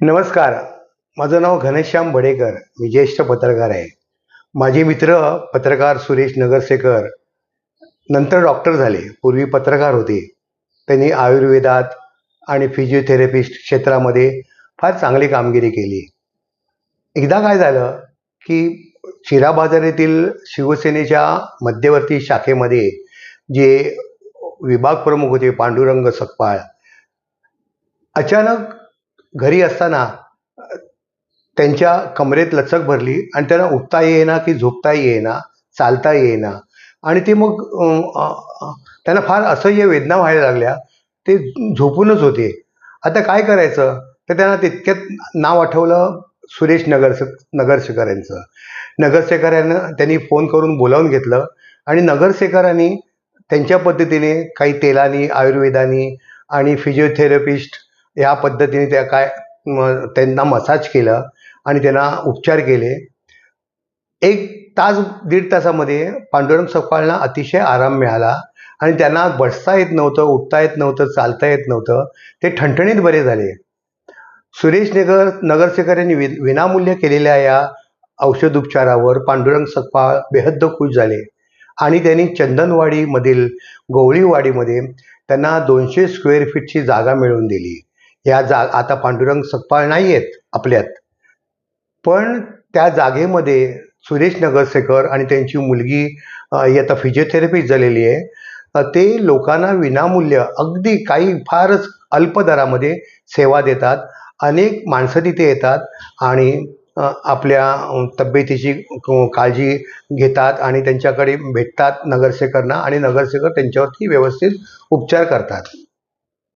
नमस्कार. माझं नाव घनश्याम बडेकर. मी ज्येष्ठ पत्रकार आहे. माझे मित्र पत्रकार सुरेश नगरसेकर नंतर डॉक्टर झाले. पूर्वी पत्रकार होते. त्यांनी आयुर्वेदात आणि फिजिओथेरपिस्ट क्षेत्रामध्ये फार चांगली कामगिरी केली. एकदा काय झालं की शिरा बाजार येथील शिवसेनेच्या मध्यवर्ती शाखेमध्ये जे विभाग प्रमुख होते पांडुरंग सकपाळ अचानक घरी असताना त्यांच्या कमरेत लचक भरली आणि त्यांना उठता येईना की झोपता येईना चालता येईना. आणि ते मग त्यांना फार असह्य वेदना व्हायला लागल्या. ते झोपूनच होते. आता काय करायचं? तर त्यांना तितक्यात नाव आठवलं सुरेश नगरसे नगरसेकर यांचं नगरसेकरांना त्यांनी फोन करून बोलावून घेतलं आणि नगरसेकरांनी त्यांच्या पद्धतीने काही तेलानी आयुर्वेदानी आणि फिजिओथेरपिस्ट या पद्धतीने त्या काय त्यांना मसाज केलं आणि त्यांना उपचार केले. एक तास दीड तासामध्ये पांडुरंग सकपाळना अतिशय आराम मिळाला आणि त्यांना बसता येत नव्हतं उठता येत नव्हतं चालता येत नव्हतं. ते ठणठणीत बरे झाले. सुरेश नगर नगरसेकर यांनी वि विनामूल्य केलेल्या या औषधोपचारावर पांडुरंग सकपाळ बेहद्द खुश झाले. आणि त्यांनी चंदनवाडीमधील गवळीवाडीमध्ये त्यांना दोनशे स्क्वेअर फीटची जागा मिळवून दिली. या जा आता पांडुरंग सकपाळ नाही आहेत आपल्यात. पण त्या जागेमध्ये सुरेश नगरसेकर आणि त्यांची मुलगी ही आता फिजिओथेरपी झालेली आहे. ते लोकांना विनामूल्य अगदी काही फारच अल्प दरामध्ये सेवा देतात. अनेक माणसं तिथे येतात आणि आपल्या तब्येतीची काळजी घेतात आणि त्यांच्याकडे भेटतात नगरसेकरना आणि नगरसेकर त्यांच्यावरती व्यवस्थित उपचार करतात.